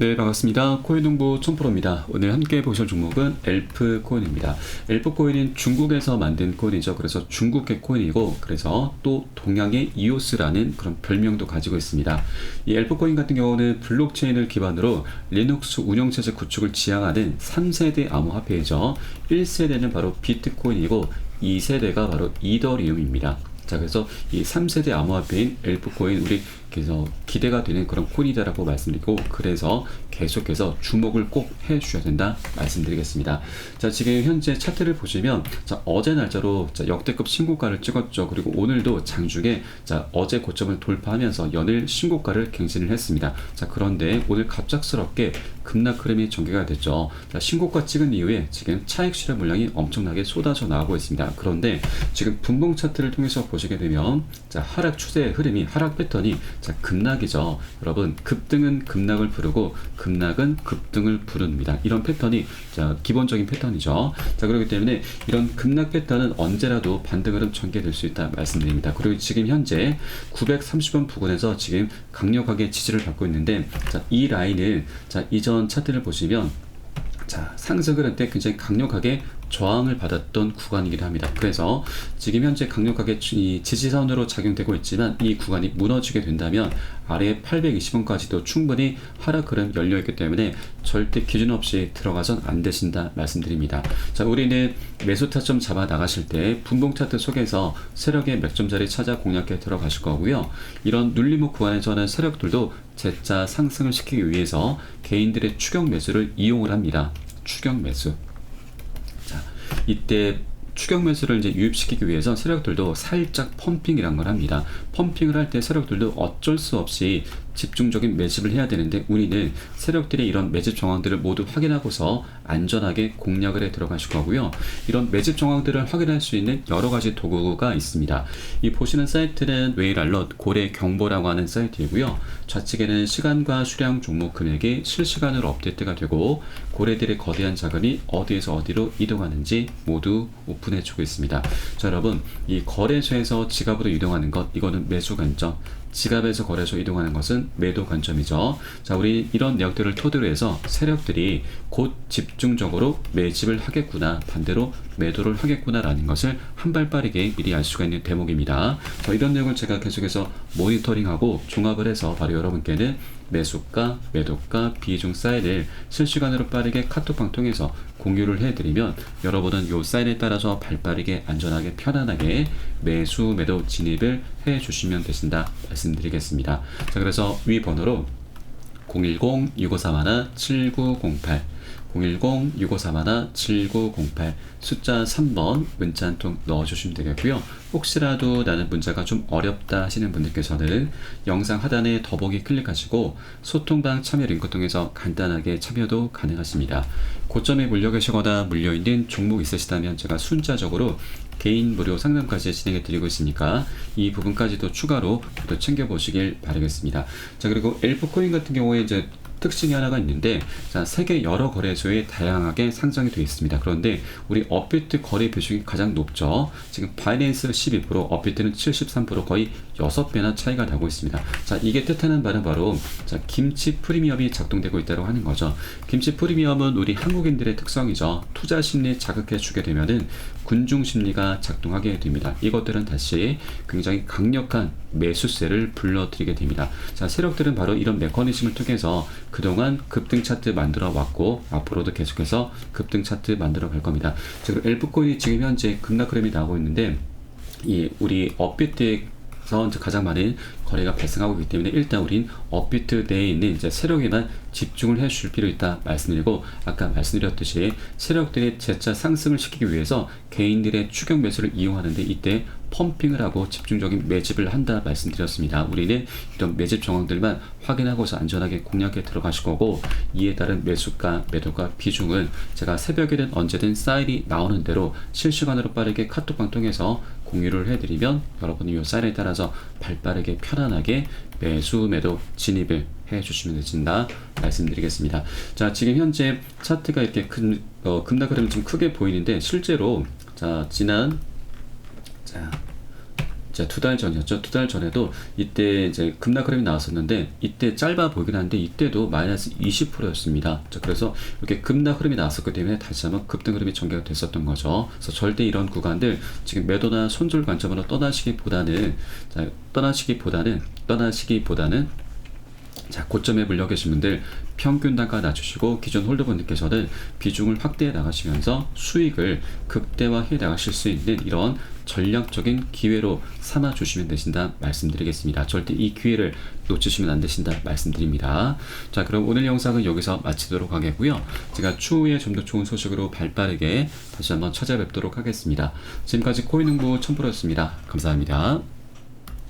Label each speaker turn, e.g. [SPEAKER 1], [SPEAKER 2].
[SPEAKER 1] 네, 반갑습니다. 코인농부 촌프로입니다. 오늘 함께 보실 종목은 엘프 코인입니다. 엘프 코인은 중국에서 만든 코인이죠. 그래서 중국의 코인이고, 그래서 또 동양의 이오스라는 그런 별명도 가지고 있습니다. 이 엘프 코인 같은 경우는 블록체인을 기반으로 리눅스 운영체제 구축을 지향하는 3세대 암호화폐이죠. 1세대는 바로 비트코인이고, 2세대가 바로 이더리움입니다. 자, 그래서 이 3세대 암호화폐인 엘프코인 우리 그래서 기대가 되는 그런 코인이다라고 말씀드리고 그래서 계속해서 주목을 꼭 해 주셔야 된다 말씀드리겠습니다. 자 지금 현재 차트를 보시면 자 어제 날짜로 자, 역대급 신고가를 찍었죠. 그리고 오늘도 장중에 자 어제 고점을 돌파하면서 연일 신고가를 갱신을 했습니다. 자 그런데 오늘 갑작스럽게 급락 흐름이 전개가 됐죠. 자 신고가 찍은 이후에 지금 차익 실현 물량이 엄청나게 쏟아져 나오고 있습니다. 그런데 지금 분봉 차트를 통해서 보시게 되면 자 하락 추세 흐름이 하락 패턴이 자, 급락이죠. 여러분, 급등은 급락을 부르고 급락은 급등을 부릅니다. 이런 패턴이 자, 기본적인 패턴이죠. 자, 그렇기 때문에 이런 급락 패턴은 언제라도 반등으로 전개될 수 있다 말씀드립니다. 그리고 지금 현재 930원 부근에서 지금 강력하게 지지를 받고 있는데 자, 이 라인을 자, 이전 차트를 보시면 자, 상승을 할 때 굉장히 강력하게 저항을 받았던 구간이기도 합니다. 그래서 지금 현재 강력하게 지지선으로 작용되고 있지만 이 구간이 무너지게 된다면 아래 820원까지도 충분히 하락 흐름 열려 있기 때문에 절대 기준 없이 들어가선 안 되신다 말씀드립니다. 자, 우리는 매수 타점 잡아 나가실 때 분봉 차트 속에서 세력의 몇 점짜리 찾아 공략해 들어가실 거고요. 이런 눌림목 구간에서는 세력들도 재자 상승을 시키기 위해서 개인들의 추격 매수를 이용을 합니다. 추격 매수. 이때 추격 매수를 이제 유입시키기 위해서 세력들도 살짝 펌핑이란 걸 합니다. 펌핑을 할 때 세력들도 어쩔 수 없이 집중적인 매집을 해야 되는데 우리는 세력들의 이런 매집 정황들을 모두 확인하고서 안전하게 공략을 해 들어가실 거고요. 이런 매집 정황들을 확인할 수 있는 여러 가지 도구가 있습니다. 이 보시는 사이트는 웨이랄럿 고래 경보라고 하는 사이트이고요. 좌측에는 시간과 수량 종목 금액이 실시간으로 업데이트가 되고 고래들의 거대한 자금이 어디에서 어디로 이동하는지 모두 오픈해 주고 있습니다. 자 여러분 이 거래소에서 지갑으로 이동하는 것 이거는 매수 관점 지갑에서 거래소 이동하는 것은 매도 관점이죠. 자, 우리 이런 내역들을 토대로 해서 세력들이 곧 집중적으로 매집을 하겠구나, 반대로 매도를 하겠구나라는 것을 한 발 빠르게 미리 알 수가 있는 대목입니다. 자, 이런 내용을 제가 계속해서 모니터링하고 종합을 해서 바로 여러분께는 매수가, 매도가, 비중 사인을 실시간으로 빠르게 카톡방 통해서 공유를 해드리면 여러분은 이 사인에 따라서 발빠르게 안전하게 편안하게 매수, 매도 진입을 해주시면 되신다 말씀드리겠습니다. 자 그래서 위 번호로 010-6531-7908 010-6531-7908 숫자 3번 문자 한 통 넣어주시면 되겠고요. 혹시라도 나는 문자가 좀 어렵다 하시는 분들께서는 영상 하단에 더보기 클릭하시고 소통방 참여 링크 통해서 간단하게 참여도 가능하십니다. 고점에 물려 계시거나 물려 있는 종목 있으시다면 제가 순차적으로 개인 무료 상담까지 진행해 드리고 있으니까 이 부분까지도 추가로 또 챙겨 보시길 바라겠습니다. 자 그리고 엘프코인 같은 경우에 이제 특징이 하나가 있는데 자, 세계 여러 거래소에 다양하게 상장이 되어 있습니다. 그런데 우리 업비트 거래 비중이 가장 높죠. 지금 바이낸스 12%, 업비트는 73% 거의 6배나 차이가 나고 있습니다. 자, 이게 뜻하는 바는 바로 자, 김치 프리미엄이 작동되고 있다고 하는 거죠. 김치 프리미엄은 우리 한국인들의 특성이죠. 투자 심리 자극해 주게 되면은 군중 심리가 작동하게 됩니다. 이것들은 다시 굉장히 강력한 매수세를 불러들이게 됩니다. 자, 세력들은 바로 이런 메커니즘을 통해서 그동안 급등 차트 만들어 왔고 앞으로도 계속해서 급등 차트 만들어 갈 겁니다. 지금 엘프코인이 지금 현재 급락 흐름이 나오고 있는데 이 우리 업비트에서 가장 많은 거래가 발생하고 있기 때문에 일단 우린 업비트 내에 있는 이제 세력에만 집중을 해줄 필요 있다 말씀드리고 아까 말씀드렸듯이 세력들의 재차 상승을 시키기 위해서 개인들의 추격 매수를 이용하는데 이때 펌핑을 하고 집중적인 매집을 한다 말씀드렸습니다. 우리는 이런 매집 정황들만 확인하고서 안전하게 공략에 들어가실 거고 이에 따른 매수가, 매도가 비중은 제가 새벽에는 언제든 사인이 나오는 대로 실시간으로 빠르게 카톡방 통해서 공유를 해드리면 여러분이 이 사인에 따라서 발빠르게 편 안하게 매수, 매도 진입을 해 주시면 되신다 말씀드리겠습니다. 자, 지금 현재 차트가 이렇게 큰, 어, 급락 흐름이 좀 크게 보이는데 실제로 자, 지난 자, 자, 두 달 전이었죠. 두 달 전에도 이때 이제 급락 흐름이 나왔었는데 이때 짧아 보이긴 한데 이때도 마이너스 20%였습니다. 자, 그래서 이렇게 급락 흐름이 나왔었기 때문에 다시 한번 급등 흐름이 전개가 됐었던 거죠. 그래서 절대 이런 구간들 지금 매도나 손절 관점으로 떠나시기보다는 자, 떠나시기보다는 떠나시기보다는 자, 고점에 물려 계신 분들 평균 단가 낮추시고 기존 홀더분들께서는 비중을 확대해 나가시면서 수익을 극대화해 나가실 수 있는 이런 전략적인 기회로 삼아 주시면 되신다 말씀드리겠습니다. 절대 이 기회를 놓치시면 안 되신다 말씀드립니다. 자, 그럼 오늘 영상은 여기서 마치도록 하겠고요. 제가 추후에 좀 더 좋은 소식으로 발빠르게 다시 한번 찾아뵙도록 하겠습니다. 지금까지 코인흥부 첨프로였습니다. 감사합니다.